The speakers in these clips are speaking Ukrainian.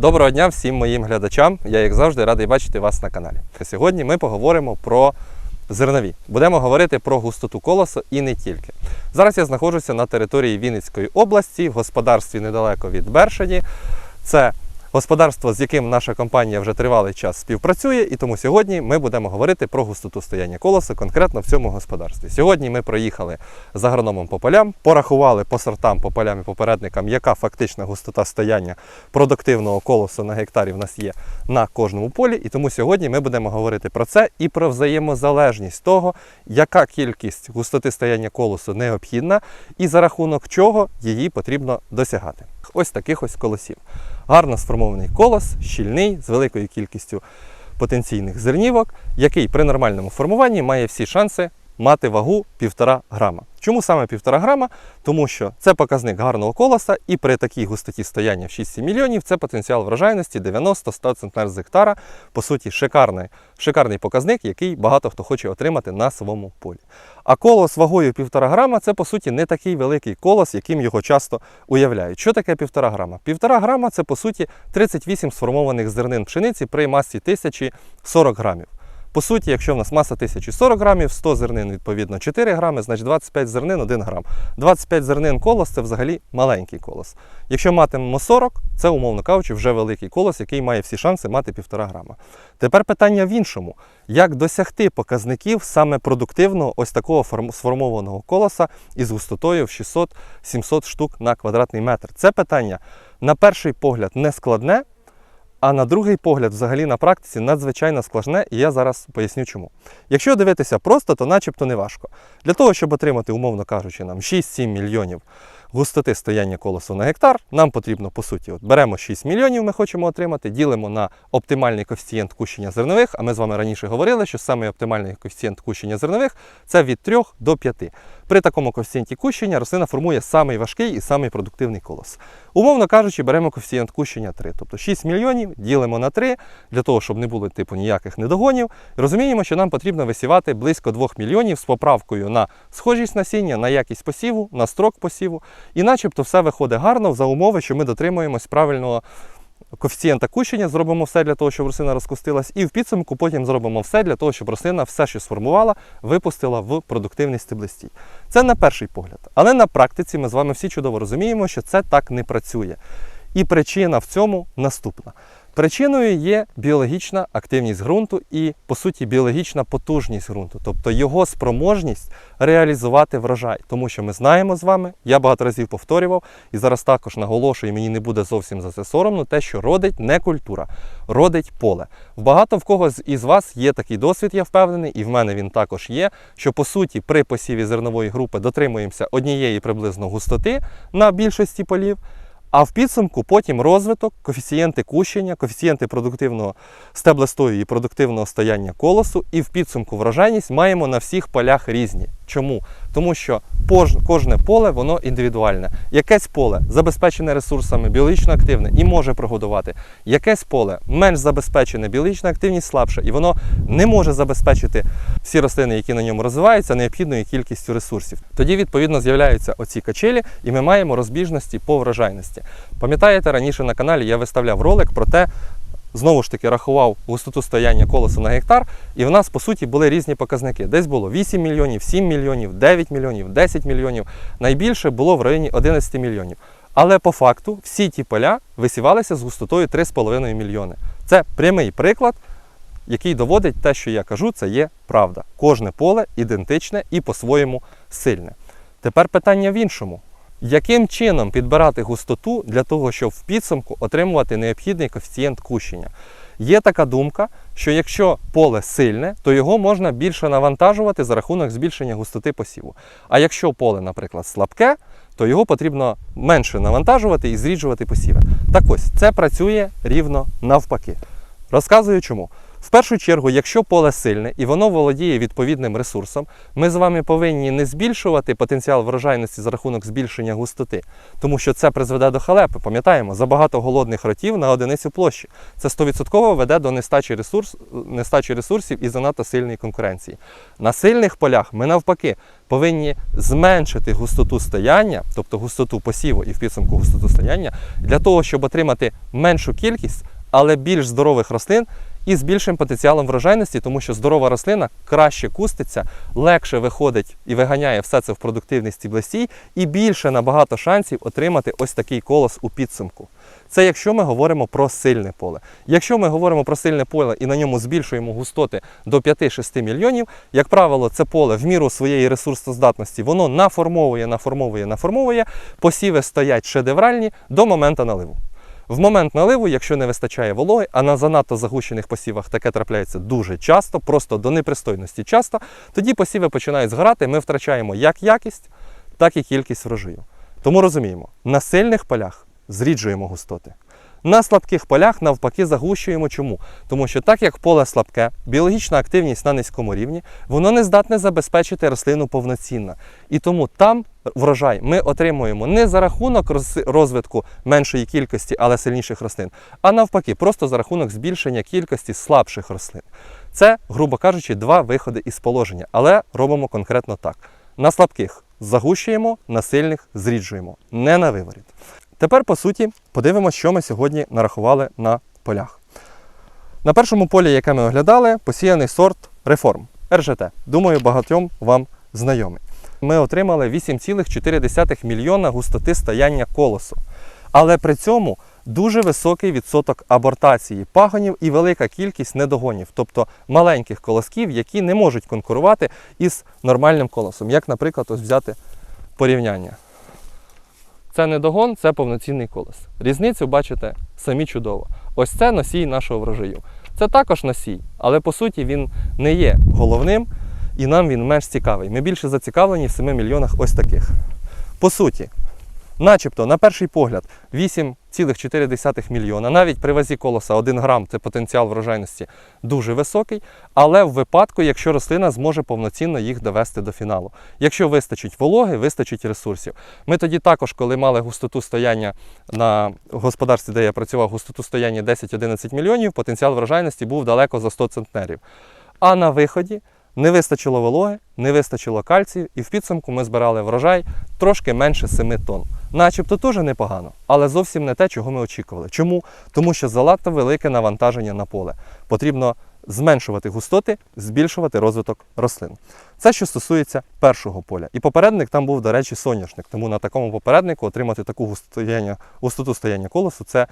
Доброго дня всім моїм глядачам. Я, як завжди, радий бачити вас на каналі. Сьогодні ми поговоримо про зернові. Будемо говорити про густоту колосу і не тільки. Зараз я знаходжуся на території Вінницької області, в господарстві недалеко від Бершаді. Це господарство, з яким наша компанія вже тривалий час співпрацює, і тому сьогодні ми будемо говорити про густоту стояння колоса конкретно в цьому господарстві. Сьогодні ми проїхали з агрономом по полям, порахували по сортам, по полям і попередникам, яка фактична густота стояння продуктивного колосу на гектарі в нас є на кожному полі. І тому сьогодні ми будемо говорити про це і про взаємозалежність того, яка кількість густоти стояння колосу необхідна, і за рахунок чого її потрібно досягати. Ось таких ось колосів. Гарно сформований колос, щільний, з великою кількістю потенційних зернівок, який при нормальному формуванні має всі шанси мати вагу 1,5 грама. Чому саме 1,5 грама? Тому що це показник гарного колоса, і при такій густоті стояння в 6-7 мільйонів це потенціал врожайності 90-100 центнер з гектара. По суті, шикарний, шикарний показник, який багато хто хоче отримати на своєму полі. А колос вагою 1,5 грама це по суті не такий великий колос, яким його часто уявляють. Що таке 1,5 грама? 1,5 грама це по суті 38 сформованих зернин пшениці при масі 1040 грамів. По суті, якщо в нас маса 1040 грамів, 100 зернин, відповідно 4 грами, значить 25 зернин 1 грам. 25 зернин колос це взагалі маленький колос. Якщо матимемо 40, це, умовно кажучи, вже великий колос, який має всі шанси мати 1,5 грама. Тепер питання в іншому: як досягти показників саме продуктивного ось такого сформованого колоса із густотою в 600-700 штук на квадратний метр? Це питання, на перший погляд, не складне. А на другий погляд, взагалі на практиці надзвичайно складне, і я зараз поясню чому. Якщо дивитися просто, то начебто не важко. Для того, щоб отримати, умовно кажучи, нам 6-7 мільйонів густоти стояння колосу на гектар, нам потрібно, по суті, от беремо 6 мільйонів, ми хочемо отримати, ділимо на оптимальний коефіцієнт кущення зернових. А ми з вами раніше говорили, що саме оптимальний коефіцієнт кущення зернових це від 3 до 5. При такому коефіцієнті кущення рослина формує самий важкий і самий продуктивний колос. Умовно кажучи, беремо коефіцієнт кущення 3, тобто 6 мільйонів ділимо на 3, для того, щоб не було типу ніяких недогонів. Розуміємо, що нам потрібно висівати близько 2 мільйонів з поправкою на схожість насіння, на якість посіву, на строк посіву. І начебто все виходить гарно за умови, що ми дотримуємось правильного коефіцієнта кущення, зробимо все для того, щоб рослина розкустилась, і в підсумку потім зробимо все для того, щоб рослина все, що сформувала, випустила в продуктивний стеблистій. Це на перший погляд. Але на практиці ми з вами всі чудово розуміємо, що це так не працює. І причина в цьому наступна. Причиною є біологічна активність ґрунту і, по суті, біологічна потужність ґрунту, тобто його спроможність реалізувати врожай. Тому що ми знаємо з вами, я багато разів повторював і зараз також наголошую, мені не буде зовсім за це соромно, те, що родить не культура, родить поле. Багато в кого із вас є такий досвід, я впевнений, і в мене він також є. Що по суті при посіві зернової групи дотримуємося однієї приблизно густоти на більшості полів. А в підсумку потім розвиток, коефіцієнти кущення, коефіцієнти продуктивного стеблестою і продуктивного стояння колосу, і в підсумку врожайність маємо на всіх полях різні. Чому? Тому що кожне поле воно індивідуальне. Якесь поле забезпечене ресурсами, біологічно активне і може прогодувати. Якесь поле менш забезпечене, біологічна активність слабша, і воно не може забезпечити всі рослини, які на ньому розвиваються, необхідною кількістю ресурсів. Тоді, відповідно, з'являються оці качелі, і ми маємо розбіжності по врожайності. Пам'ятаєте, раніше на каналі я виставляв ролик про те, знову ж таки рахував густоту стояння колосу на гектар, і в нас по суті були різні показники. Десь було 8 мільйонів, 7 мільйонів, 9 мільйонів, 10 мільйонів. Найбільше було в районі 11 мільйонів. Але по факту всі ті поля висівалися з густотою 3,5 мільйони. Це прямий приклад, який доводить те, що я кажу, це є правда. Кожне поле ідентичне і по-своєму сильне. Тепер питання в іншому. Яким чином підбирати густоту для того, щоб в підсумку отримувати необхідний коефіцієнт кущення? Є така думка, що якщо поле сильне, то його можна більше навантажувати за рахунок збільшення густоти посіву. А якщо поле, наприклад, слабке, то його потрібно менше навантажувати і зріджувати посіви. Так ось це працює рівно навпаки. Розказую чому. В першу чергу, якщо поле сильне і воно володіє відповідним ресурсом, ми з вами повинні не збільшувати потенціал врожайності за рахунок збільшення густоти, тому що це призведе до халепи. Пам'ятаємо, забагато голодних ротів на одиницю площі. Це 100% веде до нестачі, ресурс, нестачі ресурсів і занадто сильної конкуренції. На сильних полях ми навпаки повинні зменшити густоту стояння, тобто густоту посіву і в підсумку густоту стояння, для того, щоб отримати меншу кількість, але більш здорових рослин і з більшим потенціалом врожайності, тому що здорова рослина краще куститься, легше виходить і виганяє все це в продуктивний стіблостій, і більше набагато шансів отримати ось такий колос у підсумку. Це якщо ми говоримо про сильне поле. Якщо ми говоримо про сильне поле і на ньому збільшуємо густоти до 5-6 мільйонів, як правило, це поле в міру своєї ресурсоздатності, воно наформовує, наформовує, наформовує, посіви стоять шедевральні до моменту наливу. В момент наливу, якщо не вистачає вологи, а на занадто загущених посівах таке трапляється дуже часто, просто до непристойності часто, тоді посіви починають згорати, ми втрачаємо як якість, так і кількість врожаю. Тому розуміємо, на сильних полях зріджуємо густоти. На слабких полях навпаки загущуємо. Чому? Тому що так як поле слабке, біологічна активність на низькому рівні, воно не здатне забезпечити рослину повноцінно. І тому там врожай ми отримуємо не за рахунок розвитку меншої кількості, але сильніших рослин, а навпаки, просто за рахунок збільшення кількості слабших рослин. Це, грубо кажучи, два виходи із положення, але робимо конкретно так: на слабких загущуємо, на сильних зріджуємо, не на виворіт. Тепер, по суті, подивимося, що ми сьогодні нарахували на полях. На першому полі, яке ми оглядали, посіяний сорт реформ РЖТ. Думаю, багатьом вам знайомий. Ми отримали 8,4 мільйона густоти стояння колосу. Але при цьому дуже високий відсоток абортації пагонів і велика кількість недогонів, тобто маленьких колосків, які не можуть конкурувати із нормальним колосом. Як, наприклад, ось взяти порівняння. Це не догон, це повноцінний колос. Різницю бачите самі чудово. Ось це носій нашого врожаю. Це також носій, але по суті він не є головним і нам він менш цікавий. Ми більше зацікавлені в 7 мільйонах ось таких. По суті, начебто, на перший погляд, 8,4 мільйона. Навіть при вазі колоса 1 грам це потенціал врожайності дуже високий. Але в випадку, якщо рослина зможе повноцінно їх довести до фіналу. Якщо вистачить вологи, вистачить ресурсів. Ми тоді також, коли мали густоту стояння на господарстві, де я працював, густоту стояння 10-11 мільйонів, потенціал врожайності був далеко за 100 центнерів. А на виході не вистачило вологи, не вистачило кальцію, і в підсумку ми збирали врожай трошки менше 7 тонн. Начебто теж непогано, але зовсім не те, чого ми очікували. Чому? Тому що занадто велике навантаження на поле. Потрібно зменшувати густоти, збільшувати розвиток рослин. Це що стосується першого поля. І попередник там був, до речі, соняшник. Тому на такому попереднику отримати таку густоту стояння колосу це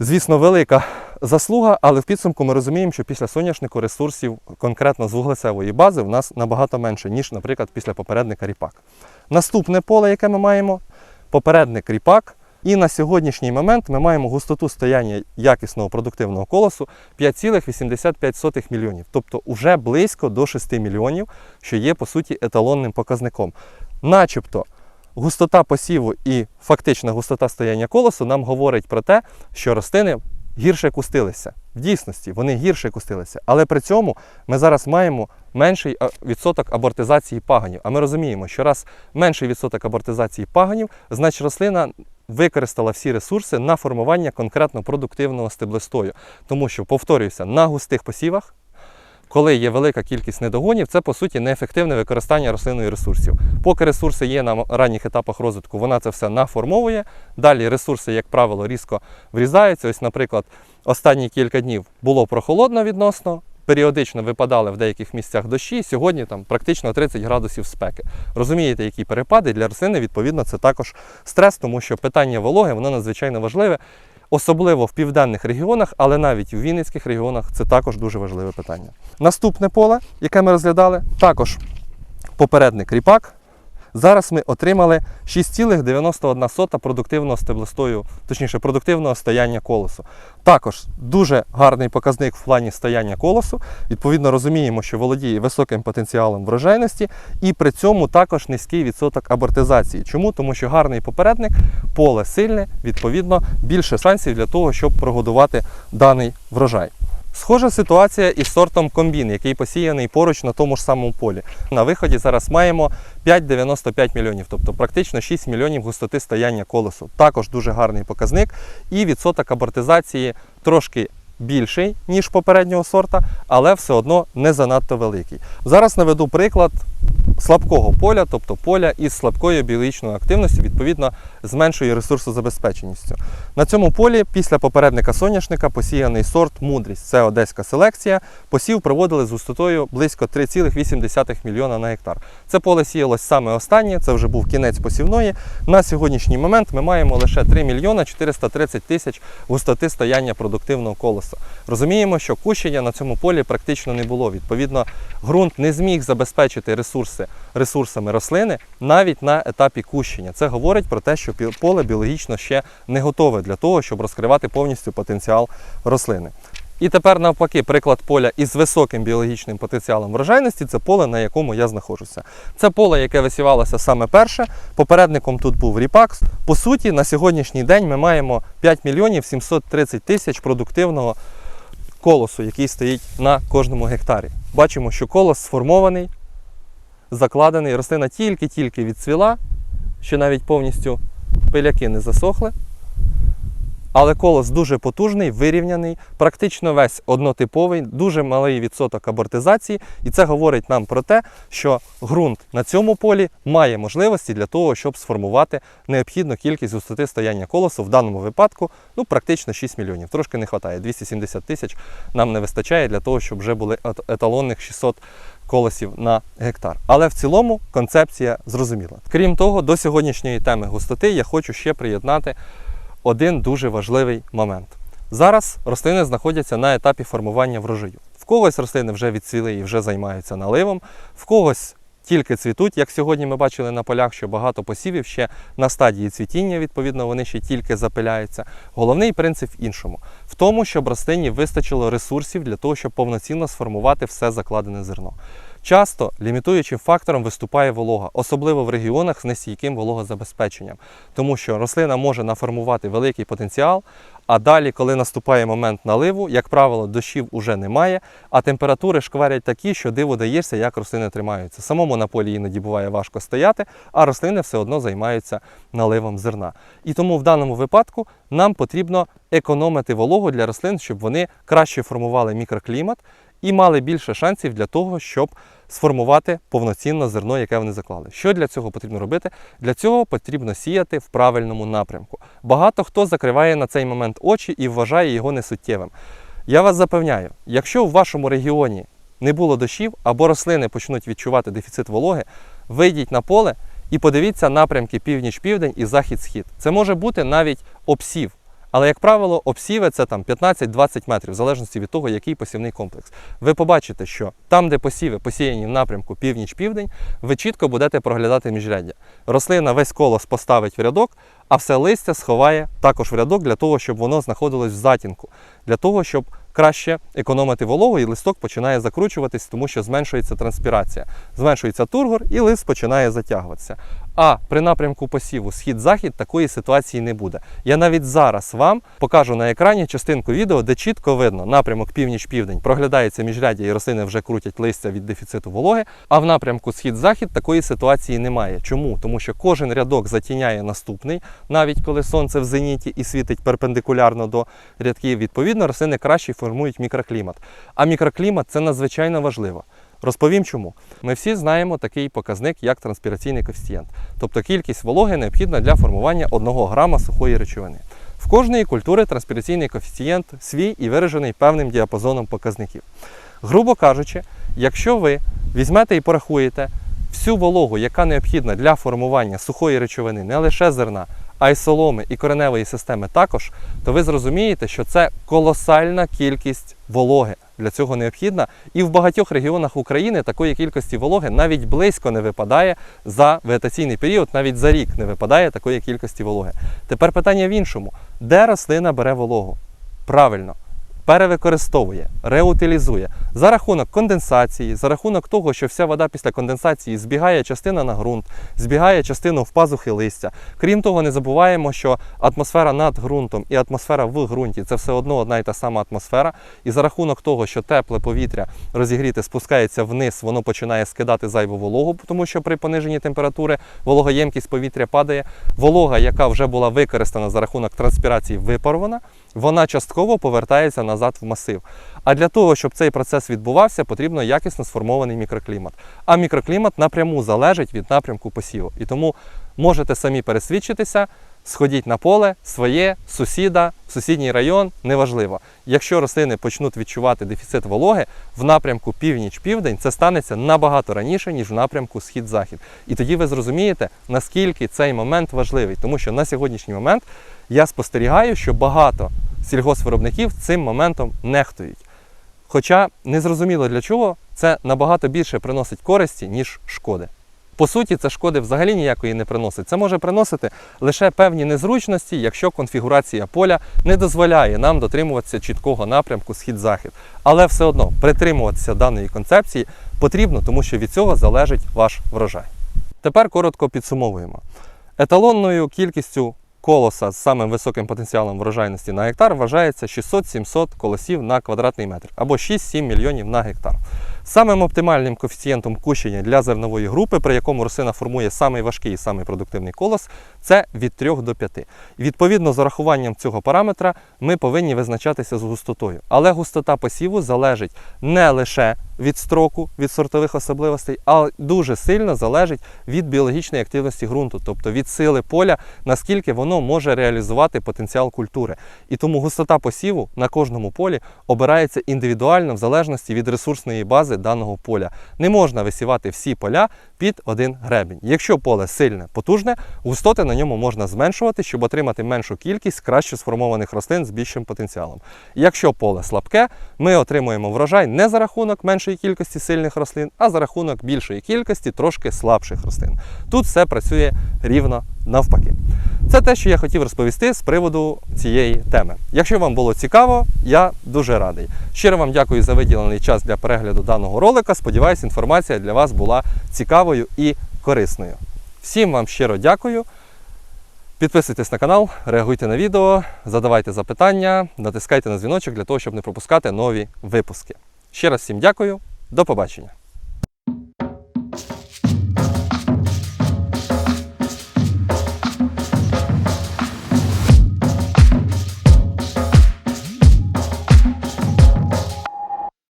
звісно, велика заслуга, але в підсумку ми розуміємо, що після соняшнику ресурсів конкретно з вуглецевої бази в нас набагато менше, ніж, наприклад, після попередника ріпак. Наступне поле, яке ми маємо, попередник ріпак. І на сьогоднішній момент ми маємо густоту стояння якісного продуктивного колосу 5,85 мільйонів, тобто вже близько до 6 мільйонів, що є по суті еталонним показником. Начебто густота посіву і фактична густота стояння колосу нам говорить про те, що рослини гірше кустилися. В дійсності вони гірше кустилися. Але при цьому ми зараз маємо менший відсоток абортизації пагонів. А ми розуміємо, що раз менший відсоток абортизації пагонів, значить рослина використала всі ресурси на формування конкретно продуктивного стеблостою. Тому що, повторююся, на густих посівах коли є велика кількість недогонів, це по суті неефективне використання рослинної ресурсів. Поки ресурси є на ранніх етапах розвитку, вона це все наформовує. Далі ресурси, як правило, різко врізаються. Ось, наприклад, останні кілька днів було прохолодно відносно. Періодично випадали в деяких місцях дощі. Сьогодні там практично 30 градусів спеки. Розумієте, які перепади для рослини, відповідно, це також стрес, тому що питання вологи воно надзвичайно важливе, особливо в південних регіонах, але навіть в Вінницьких регіонах це також дуже важливе питання. Наступне поле, яке ми розглядали, також попередник ріпак. Зараз ми отримали 6,91 продуктивного стеблостою, точніше, продуктивного стояння колосу. Також дуже гарний показник в плані стояння колосу. Відповідно, розуміємо, що володіє високим потенціалом врожайності, і при цьому також низький відсоток абортизації. Чому? Тому що гарний попередник, поле сильне, відповідно, більше шансів для того, щоб прогодувати даний врожай. Схожа ситуація із сортом комбін, який посіяний поруч на тому ж самому полі. На виході зараз маємо 5,95 мільйонів, тобто практично 6 мільйонів густоти стояння колесу. Також дуже гарний показник. І відсоток абортизації трошки більший, ніж попереднього сорта, але все одно не занадто великий. Зараз наведу приклад слабкого поля, тобто поля із слабкою біологічною активністю, відповідно з меншою ресурсозабезпеченістю. На цьому полі після попередника соняшника посіяний сорт мудрість. Це одеська селекція. Посів проводили з густотою близько 3,8 мільйона на гектар. Це поле сіялось саме останнє, це вже був кінець посівної. На сьогоднішній момент ми маємо лише 3 мільйона 430 тисяч густоти стояння продуктивного колоса. Розуміємо, що кущення на цьому полі практично не було. Відповідно, ґрунт не зміг забезпечити ресурси ресурсами рослини навіть на етапі кущення. Це говорить про те, що поле біологічно ще не готове для того, щоб розкривати повністю потенціал рослини. І тепер навпаки, приклад поля із високим біологічним потенціалом врожайності це поле, на якому я знаходжуся. Це поле, яке висівалося саме перше. Попередником тут був Ріпакс. По суті, на сьогоднішній день ми маємо 5 мільйонів 730 тисяч продуктивного колосу, який стоїть на кожному гектарі. Бачимо, що колос сформований, закладений, рослина тільки-тільки відцвіла, ще навіть повністю пиляки не засохли. Але колос дуже потужний, вирівняний, практично весь однотиповий, дуже малий відсоток абортизації. І це говорить нам про те, що ґрунт на цьому полі має можливості для того, щоб сформувати необхідну кількість густоти стояння колосу. В даному випадку ну, практично 6 мільйонів. Трошки не вистачає. 270 тисяч нам не вистачає для того, щоб вже були еталонних 600 колосів на гектар. Але в цілому концепція зрозуміла. Крім того, до сьогоднішньої теми густоти я хочу ще приєднати один дуже важливий момент. Зараз рослини знаходяться на етапі формування врожаю. В когось рослини вже відцвіли і вже займаються наливом, в когось тільки цвітуть, як сьогодні ми бачили на полях, що багато посівів ще на стадії цвітіння, відповідно, вони ще тільки запиляються. Головний принцип в іншому: в тому, щоб рослині вистачило ресурсів для того, щоб повноцінно сформувати все закладене зерно. Часто лімітуючим фактором виступає волога, особливо в регіонах з нестійким вологозабезпеченням, тому що рослина може наформувати великий потенціал, а далі, коли наступає момент наливу, як правило, дощів уже немає, а температури шкварять такі, що диво даєшся, як рослини тримаються. Самому на полі іноді буває важко стояти, а рослини все одно займаються наливом зерна. І тому в даному випадку нам потрібно економити вологу для рослин, щоб вони краще формували мікроклімат і мали більше шансів для того, щоб сформувати повноцінне зерно, яке вони заклали. Що для цього потрібно робити? Для цього потрібно сіяти в правильному напрямку. Багато хто закриває на цей момент очі і вважає його несуттєвим. Я вас запевняю, якщо в вашому регіоні не було дощів або рослини почнуть відчувати дефіцит вологи, вийдіть на поле і подивіться напрямки північ-південь і захід-схід. Це може бути навіть обсів. Але, як правило, обсіви це там 15-20 метрів, в залежності від того, який посівний комплекс. Ви побачите, що там, де посіви посіяні в напрямку північ-південь, ви чітко будете проглядати міжряддя. Рослина весь колос поставить в рядок, а все листя сховає також в рядок для того, щоб воно знаходилось в затінку, для того, щоб краще економити вологу, і листок починає закручуватись, тому що зменшується транспірація, зменшується тургор, і лист починає затягуватися. А при напрямку посіву схід-захід такої ситуації не буде. Я навіть зараз вам покажу на екрані частинку відео, де чітко видно напрямок північ-південь проглядається міжряддя і рослини вже крутять листя від дефіциту вологи. А в напрямку схід-захід такої ситуації немає. Чому? Тому що кожен рядок затіняє наступний, навіть коли сонце в зеніті і світить перпендикулярно до рядків. Відповідно, рослини краще формують мікроклімат. А мікроклімат це надзвичайно важливо. Розповім чому. Ми всі знаємо такий показник, як транспіраційний коефіцієнт, тобто кількість вологи необхідна для формування 1 грама сухої речовини. В кожної культури транспіраційний коефіцієнт свій і виражений певним діапазоном показників. Грубо кажучи, якщо ви візьмете і порахуєте всю вологу, яка необхідна для формування сухої речовини, не лише зерна, а й соломи і кореневої системи також, то ви зрозумієте, що це колосальна кількість вологи. Для цього необхідна. І в багатьох регіонах України такої кількості вологи навіть близько не випадає за вегетаційний період, навіть за рік не випадає такої кількості вологи. Тепер питання в іншому: де рослина бере вологу? Правильно, перевикористовує, реутилізує за рахунок конденсації, за рахунок того, що вся вода після конденсації збігає частина на ґрунт, збігає частину в пазухи листя. Крім того, не забуваємо, що атмосфера над ґрунтом і атмосфера в ґрунті це все одно одна і та сама атмосфера. І за рахунок того, що тепле повітря розігріте спускається вниз, воно починає скидати зайву вологу, тому що при пониженні температури вологоємкість повітря падає. Волога, яка вже була використана за рахунок транспірації, випарована, вона частково повертається назад в масив. А для того, щоб цей процес відбувався, потрібно якісно сформований мікроклімат. А мікроклімат напряму залежить від напрямку посіву. І тому можете самі пересвідчитися, сходіть на поле, своє, сусіда, сусідній район, неважливо. Якщо рослини почнуть відчувати дефіцит вологи в напрямку північ-південь, це станеться набагато раніше, ніж в напрямку схід-захід. І тоді ви зрозумієте, наскільки цей момент важливий, тому що на сьогоднішній момент я спостерігаю, що багато сільгоспвиробників цим моментом нехтують. Хоча незрозуміло для чого це набагато більше приносить користі, ніж шкоди. По суті, це шкоди взагалі ніякої не приносить. Це може приносити лише певні незручності, якщо конфігурація поля не дозволяє нам дотримуватися чіткого напрямку схід-захід. Але все одно притримуватися даної концепції потрібно, тому що від цього залежить ваш врожай. Тепер коротко підсумовуємо. Еталонною кількістю колоса з самим високим потенціалом врожайності на гектар вважається 600-700 колосів на квадратний метр або 6-7 мільйонів на гектар. Самим оптимальним коефіцієнтом кущення для зернової групи, при якому рослина формує самий важкий і самий продуктивний колос, це від 3 до 5. Відповідно, з урахуванням цього параметра ми повинні визначатися з густотою. Але густота посіву залежить не лише від строку, від сортових особливостей, а дуже сильно залежить від біологічної активності ґрунту, тобто від сили поля, наскільки воно може реалізувати потенціал культури. І тому густота посіву на кожному полі обирається індивідуально в залежності від ресурсної бази даного поля. Не можна висівати всі поля під один гребінь. Якщо поле сильне, потужне, густоти на ньому можна зменшувати, щоб отримати меншу кількість краще сформованих рослин з більшим потенціалом. Якщо поле слабке, ми отримуємо врожай не за рахунок меншої кількості сильних рослин, а за рахунок більшої кількості трошки слабших рослин. Тут все працює рівно навпаки. Це те, що я хотів розповісти з приводу цієї теми. Якщо вам було цікаво, я дуже радий. Щиро вам дякую за виділений час для перегляду даного ролика. Сподіваюсь, інформація для вас була цікавою і корисною. Всім вам щиро дякую. Підписуйтесь на канал, реагуйте на відео, задавайте запитання, натискайте на дзвіночок для того, щоб не пропускати нові випуски. Ще раз всім дякую, до побачення!